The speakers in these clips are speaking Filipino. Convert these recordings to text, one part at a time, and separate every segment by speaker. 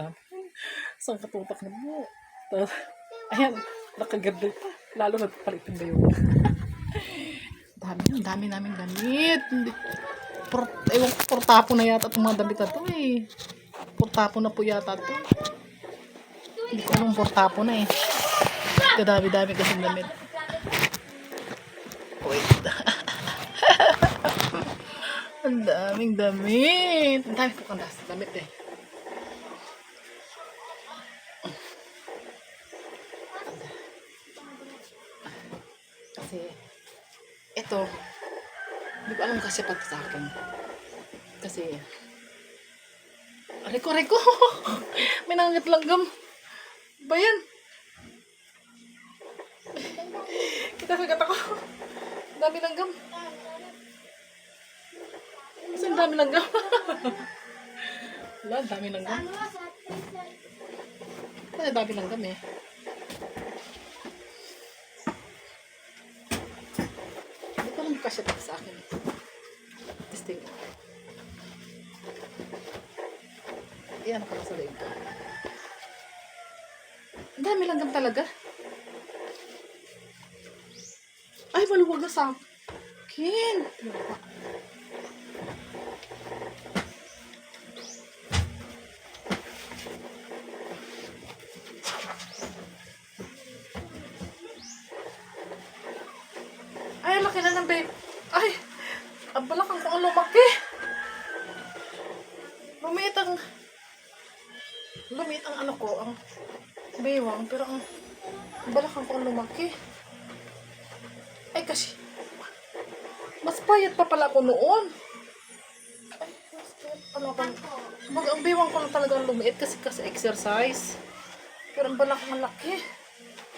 Speaker 1: Dami. Isang katutak na mo. Ayan, nakaganda pa. Lalo nagpalitin ba yun? dami yun, dami naming damit. Hindi, por, ewan ko, portapo na yata itong mga damit na to eh. Portapo na po yata to. Hindi ko anong portapo na eh. Kadami-dami kasing damit. Wait. Ang daming damit. Ang dami ko kandas. Damit eh. Kasi, ito, hindi ko alam kasi pati sa akin. Kasi, Reko, reko! May nangangat langgam. Ba yan? Kita kagat ako. Dami langgam. Kasi ang dami langgam. Wala, ang dami langgam. Kasi ang dami langgam eh. Kasi pati sa akin. Testing. Yan ako sa leeg. Ang dami langgam talaga. Ay, maluwag na sa akin. Ay, ang laki na ng babe. Ay, ang balakang ko ang lumaki. Lumiit ang... Lumiit ang ano ko, ang baywang, pero ang balakang ko ang lumaki. Ay, kasi... Mas payat pa pala ako noon. Ay, mas. Mag, ang baywang ko lang talaga ang lumiit kasi kasi exercise. Pero ang balakang ang laki.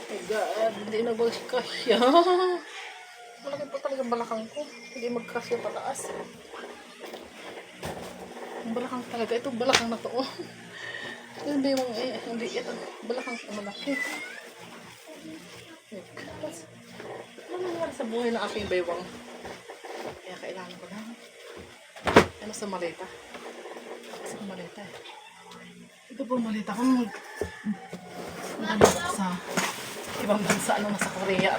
Speaker 1: My God, hindi na ba kasya? Malaki pa talaga ang balakang ko. Hindi magkasya pataas. Ang balakang talaga. Ito balakang na to. oh. Yung eh, hindi ito. Balakang malaki. Ano nangyari sa buhay ng aking baywang? Kaya kailangan ko na. Ano sa maleta? Sa maleta eh. Ito po maleta ko. Ano sa ibang bansa, ano, nasa Korea.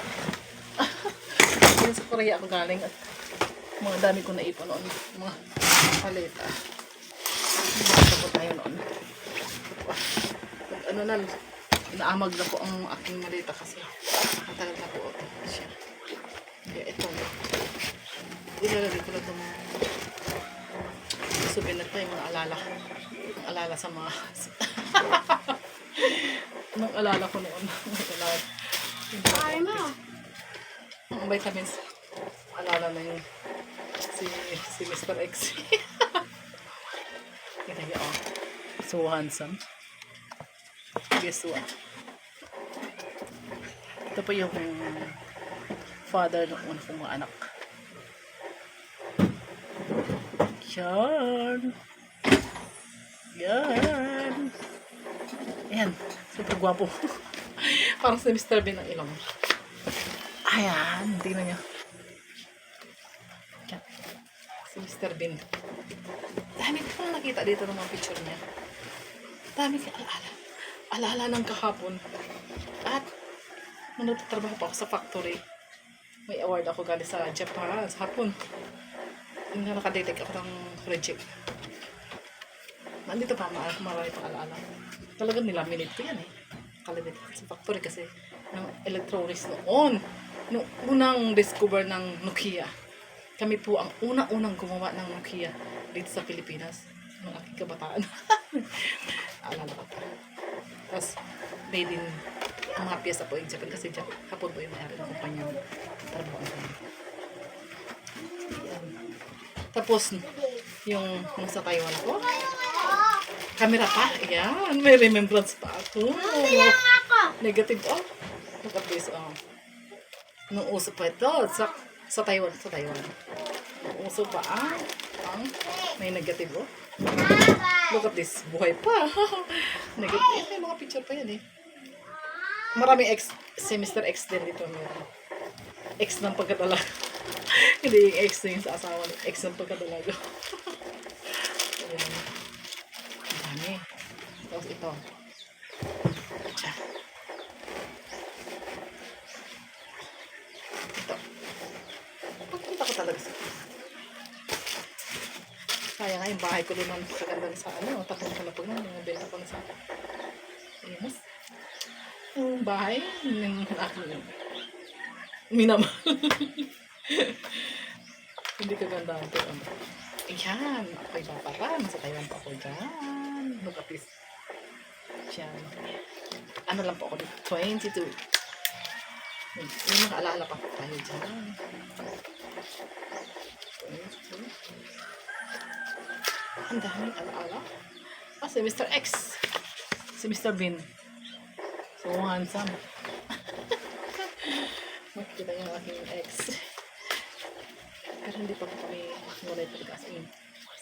Speaker 1: Sa Korea ako galing at mga dami ko naipon noon. Mga maleta. Hindi ko tayo noon. Ano na, naamag na po ang aking maleta kasi matagal na po ito siya. Kaya ito, ilalagay ko lang itong mga souvenir pa yung mga alala. Ang alala sa mga Nung alala ko noon.
Speaker 2: Ay mo.
Speaker 1: Ang vitamins. Alala na yung si, si Mr. X. Niyo, oh. So handsome. Guess what? Ito po yung father ng una kong anak. Yan. Yan. Ayan. Super gwapo. Parang si Mr. Bean ang ilong. Ayan. Tingnan niyo. Yan. Si Mr. Bean. Dami ko pang nakita dito ng mga picture niya. Dami ka alala. Alala ng kahapon. At nung nagtatrabaho pa ako sa factory, may award ako galing sa Japan, sa Hapon. Yung nakadetect ako ng reject. Nandito pa, ma marami pang alaala. Talagang nilaminate ko yan eh. Kalimit sa factory kasi ng electronics noon. Nung unang discover ng Nokia. Kami po ang una-unang gumawa ng Nokia dito sa Pilipinas. Ng aking kabataan. made in ang mga piyesa po in Japan kasi Japan, hapon po yung mayari ng kumpanya trabaho. Yan. Tapos, yung nung sa Taiwan ako, camera pa, ayan, may remembrance pa ako. Negative, oh. This, oh. Nung uso pa ito, sa, sa Taiwan, sa Taiwan. Nung uso pa, ah, ang may negative, oh. Look at this, buhay pa. negative, eh, may mga picture pa yan, eh. Maraming ex, si Mr. X din dito meron. Ex ng pagkadalaga. Hindi yung ex na yung sa asawa. Ex ng pagkadalaga. Ayan. Dami. Tapos ito. Tsa. Ito. Pagkita ko talaga sa Kaya nga yung bahay ko doon ang kaganda sa ano, tapos na pag yung benta ko na sa Yes. Yung bahay, yung aking minamahal. Hindi kaganda ang pero ano. Ayan, ako'y papara. Nasa Taiwan pa ako dyan. This. Diyan. Ano lang po ako dito? 22. Yung nakaalala pa tayo dyan. 22. Ang daming alaala. Ah, si Mr. X. Si Mr. Bean. So handsome. Makikita niyo ang aking ex. Pero hindi pa po kami ngunit talaga as.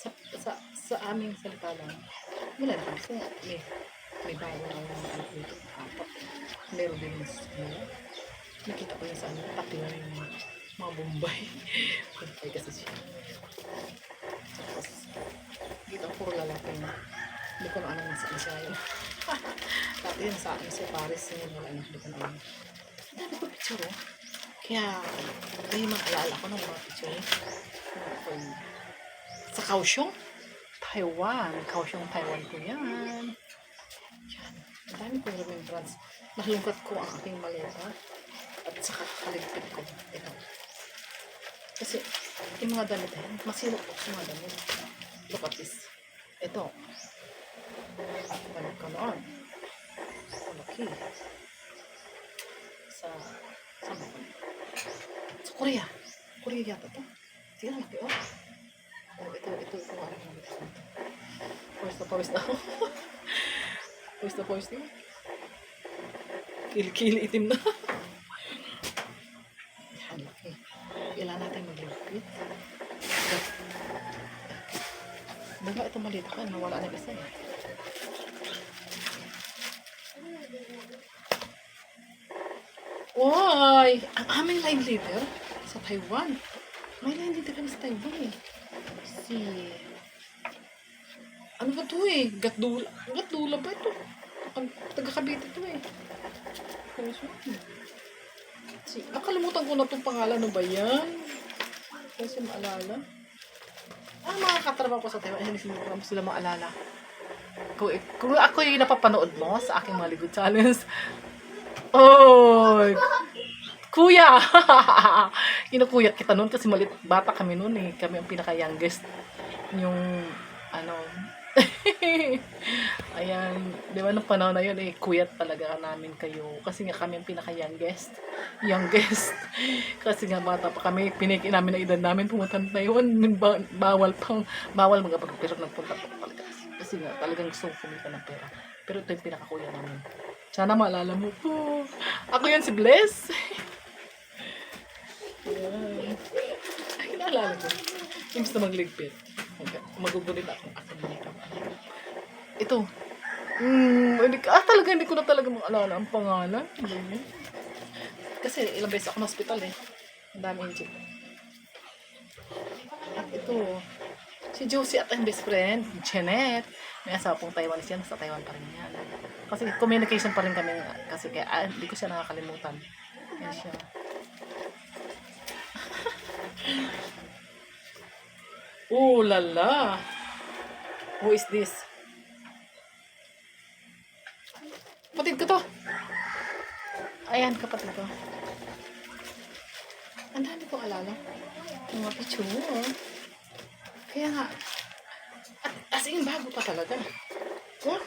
Speaker 1: Sa, sa, sa aming salita lang, wala na. Kasi may, may bago na ako ng dito. Apat. Meron din mas ano. Nakita ko yun sa ano, pati na yung mga Bombay. Bombay kasi siya. Tapos, dito puro lalaki na. Hindi ko na alam na saan siya yun. Dati yun sa akin si Paris yun. Wala na, hindi ko na alam. Ang dami ko picture oh. Kaya, may mga alala ko ng mga picture. Sa Kaohsiung, Taiwan. Kaohsiung, Taiwan ko yan. Yan. Ang dami kong remembrance. Nakalungkat ko ang aking maleta. At saka kaligpit ko. Ito. Kasi, yung mga damit masilap ko sa mga damit. Look at this. Ito. Noon. Malaki. Sa, saan ba? Sa Korea. Korea yata to. Tingnan laki oh. Oh, ito, ito, ito. Ano naman ito? Pawis na pawis na ako. pawis na pawis na. Kili-kili itim na. Yan, laki. Kailangan natin maglipit. Diba ito maliit ka, nawala na isa eh. Uy! Ang aming line leader sa Taiwan. May line leader kami sa Taiwan eh. Si... Ano ba to eh? Gatdula. Gatdula ba ito? Ang taga-Cavite to eh. Kung? Si... Nakalimutan ko na itong pangalan. Ano ba yan? Kasi maalala. Ah, mga katrabaho ko sa Taiwan. Hindi ko sila maalala. Kung, kung ako yung napapanood mo sa aking mga Ligo Challenge, Oh, kuya! Kinukuyat kita noon kasi malit bata kami noon eh. Kami ang pinaka-youngest. Yung, ano, ayan, di ba nung panahon na yun eh, kuyat talaga namin kayo. Kasi nga kami ang pinaka-youngest. Youngest. kasi nga bata pa kami, piniki namin ang edad namin, pumunta ng Taiwan, ba- bawal pang, bawal mga pagpapirok nagpunta pa talaga. Kasi nga talagang gusto ko kumita ng pera. Pero ito yung pinaka-kuya namin. Sana maalala mo po. Ako yan si Bless. Yan. Ay, naalala ko. Yung gusto magligpit. Mag- Magugulit ako. Ito. Hmm, hindi, ah, talaga hindi ko na talaga maalala ang pangalan. Kasi ilang beses ako na hospital eh. Ang dami yung chip. Ito, si Josie at ang best friend, Janet. May asawa pong Taiwanese yan, sa Taiwan pa rin yan. Kasi communication pa rin kami, kasi kaya ah, hindi ko siya nakakalimutan. Yan siya. Ooh la la! Who is this? Kapatid ko to! Ayan, kapatid ko. Ang dami kong alala. Mga picture oh. Kaya nga, as in, bago pa talaga. Huh?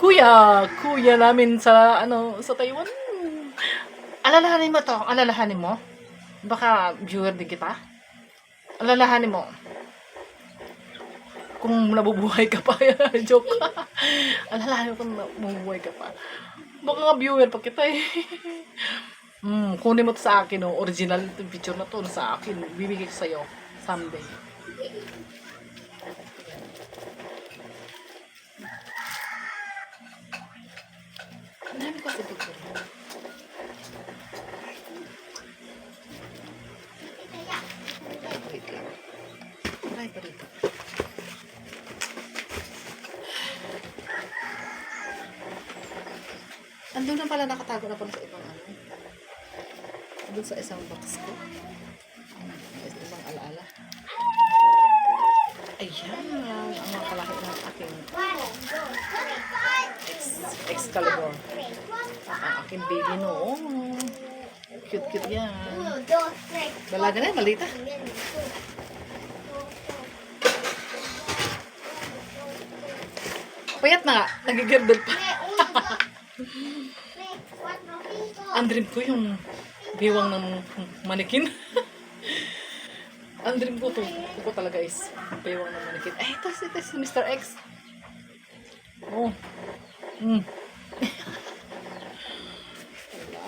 Speaker 1: Kuya, kuya namin sa, ano, sa Taiwan. Alalahanin mo to, alalahanin mo. Baka viewer din kita. Alalahanin mo. Kung nabubuhay ka pa, joke. alalahanin mo kung nabubuhay ka pa. Baka nga viewer pa kita eh. Hmm, kunin mo to sa akin, oh. original yung picture na to sa akin. Bibigay ko sa'yo someday. Andun na pala nakatago na pala sa ibang ano. Andun sa isang box ko. Ayan. Ang mga kalaki ng aking ex Excalibur. Ang aking baby noon. Cute-cute yan. Dalaga na, malita. Payat na nga. Nagigirdol pa. Ang dream ko yung biwang ng manikin. Ang dream ko to. Ito ko talaga is biwang ng manikin. Ay, ito, ito si Mr. X. Oh. Mm.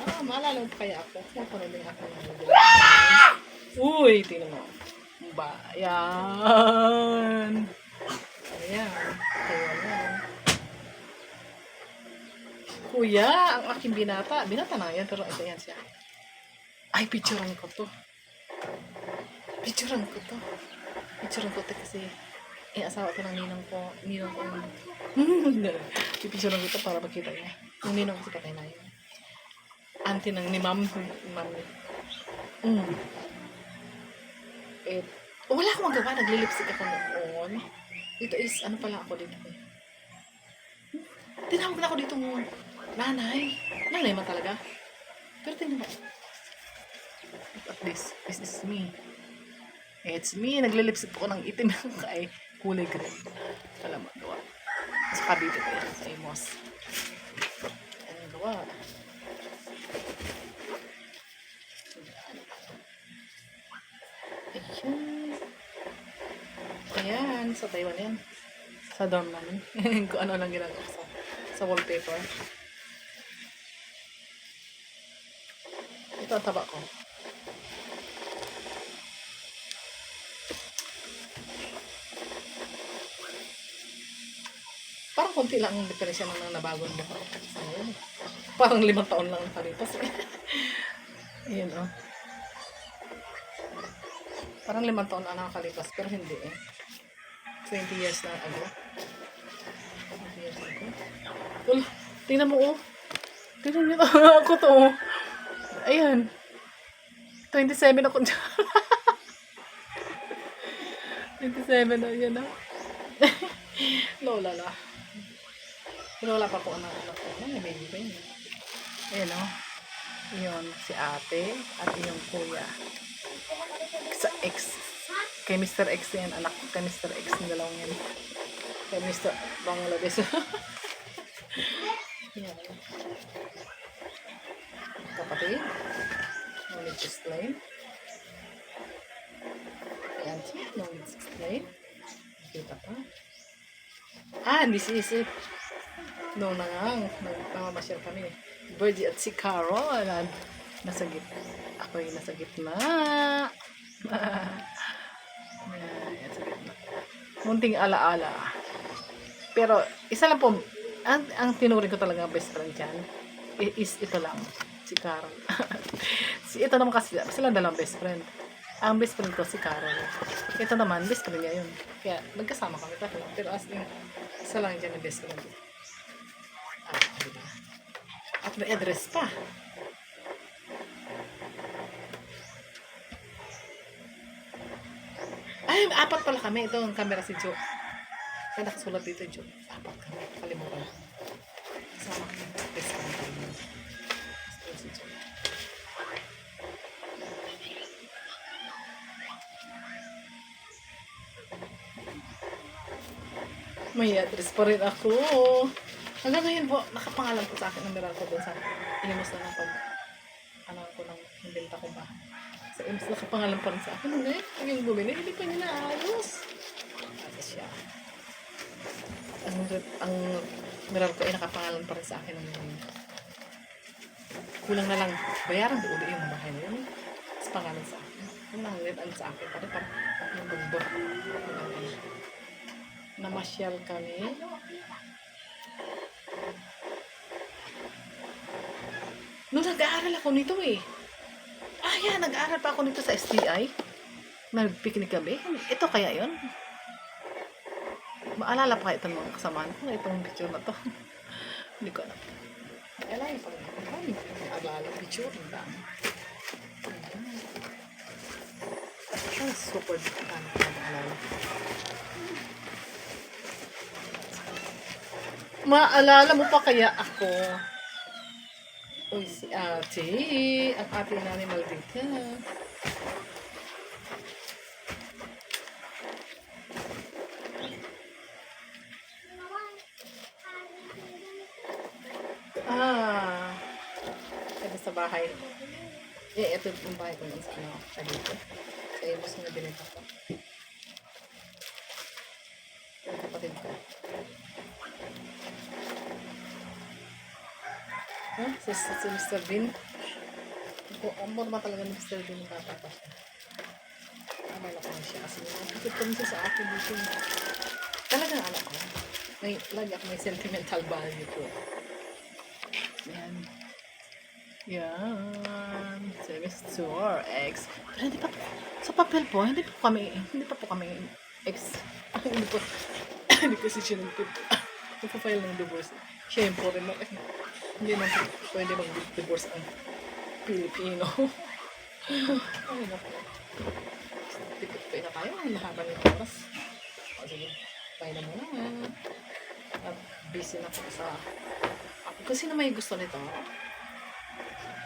Speaker 1: Wala, maalala pa kaya ako. Kung panunod ako ng Uy, tingnan mo. Ba, yan. Ayan. Kaya yan. Kuya, ang aking binata. Binata na yan, pero ito yan siya. Ay, picturean ko to. Picturean ko to. Picturean ko to kasi eh, asawa ko ng ninong ko. Ninong ko. Pipicturean ko to para makita niya. Yung ninong ko si patay na yun. Auntie ng ni ma'am. Ma'am. Mm. Eh, wala akong magawa. Nagli-lipstick ako noon. Dito is, ano pala ako dito eh. Tinawag na ako dito mo. Nanay. Nanay man talaga. Pero tingnan mo. Look at this. This is me. It's me. Nagli-lipstick ako ng itim kay kulay green. Wala magawa. Sa kabito ko yan. Sa Amos. Ano gawa? Ayan. Ayan, sa Taiwan yan. Sa dorm namin. Kung ano lang ginagawa sa, sa wallpaper. Ito ang taba ko. Parang konti lang ang diferensya ng nang nabagong buhok. Ngayon. Parang limang taon lang ang palipas eh. Ayan oh. Parang limang taon na nakakalipas, pero hindi eh. 20 years na ago. 20 years ago. Wala, tingnan mo oh. Tingnan niyo ako to oh. Ayan. 27 ako dyan. 27 na yan ah. Lola la. Pero wala pa po ang anak ko. Ay, may baby pa yun. Ayan oh. Yun, si ate at yung kuya sa X. Kay Mr. X yan, anak ko kay Mr. X ng dalawang yan. Kay Mr. Bangladesh. yan. Kapatid. To explain. Ayan to explain. Kita pa. Ah, this is it. No na nga. Nagpamamasyal kami. Birdie at si Carol. Nasa gitna. Ako yung nasa gitna. Ayan, sa gitna. Munting alaala. Pero, isa lang po, ang, ang tinuring ko talaga best friend dyan, is ito lang, si Carol. si, ito naman kasi, sila dalawang best friend. Ang best friend ko si Carol. Ito naman, best friend niya yun. Kaya, nagkasama kami tatlo. Pero as in, isa lang dyan yung best friend. At may address pa. Ay, apat pala kami. Ito ang camera si Joe. Kaya nakasulat dito, Joe. Apat kami. Kalimutan. Kasama kami. Si Joe. May address pa rin ako. Hanggang ngayon po, nakapangalan po sa akin ang meron ko doon sa inimos na ng pag ano ko ng hinbenta ko ba. Sa imus nakapangalan pa rin sa akin. Hindi, yung bumili, hindi pa nila ayos. Tapos siya. Ang, ang ko ay nakapangalan pa rin sa akin. Ang, kulang na lang bayaran doon yung bahay na yun. Tapos pangalan sa akin. Yung nangilan sa akin. Pare parang bugbo. Namasyal kami. Nung nag-aaral ako nito eh. Ah, yan. Nag-aaral pa ako nito sa STI. Nag-picnic kami. Ito kaya yon Maalala pa itong mga kasamahan ko. Itong picture na to. Hindi ko alam. Yung pag alala, picture. Ang dami. Ay, super dami ko alala. Maalala mo pa kaya ako? Uy, si ate. Ang ate namin Maldita. Ah. Ito sa bahay. Eh, ito yung bahay ko ano, sa dito. Sa imos na binita ko. Ha? Si, si, Mr. Bean? Amor naman talaga ni Mr. Bean bata pa siya. Amala ko na siya kasi nakikita ko siya sa akin dito. Talagang anak ko. May, lagi ako may sentimental value ko. Yan. Yan. Si Mr. X. Pero hindi pa po, sa papel po, hindi po kami, hindi pa po kami ex. hindi po, hindi ko si Chinong po. Nagpa-file ng divorce. Siya yung foreigner. Eh, Hindi po pwede mag-divorce ang Pilipino. Ay, naku. Tipid pa na tayo. Ang mahaba ng oras. O, sige. Bye na muna. At busy na po sa ako kasi na may gusto nito.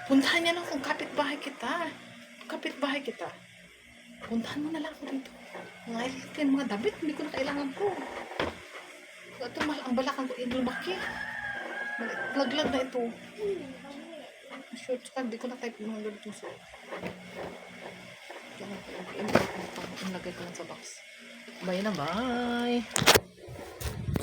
Speaker 1: Puntahan niya lang kung kapitbahay kita. Kapitbahay kita. Puntahan mo na lang ako dito. Mga ilan mga damit, hindi ko na kailangan po. Ito, ang balakang ko, inulmaki. Laglag na ito. Short ka, hindi ko na kahit mga ganitong suot. Kaya, ilagay ko lang sa box. Bye na, bye!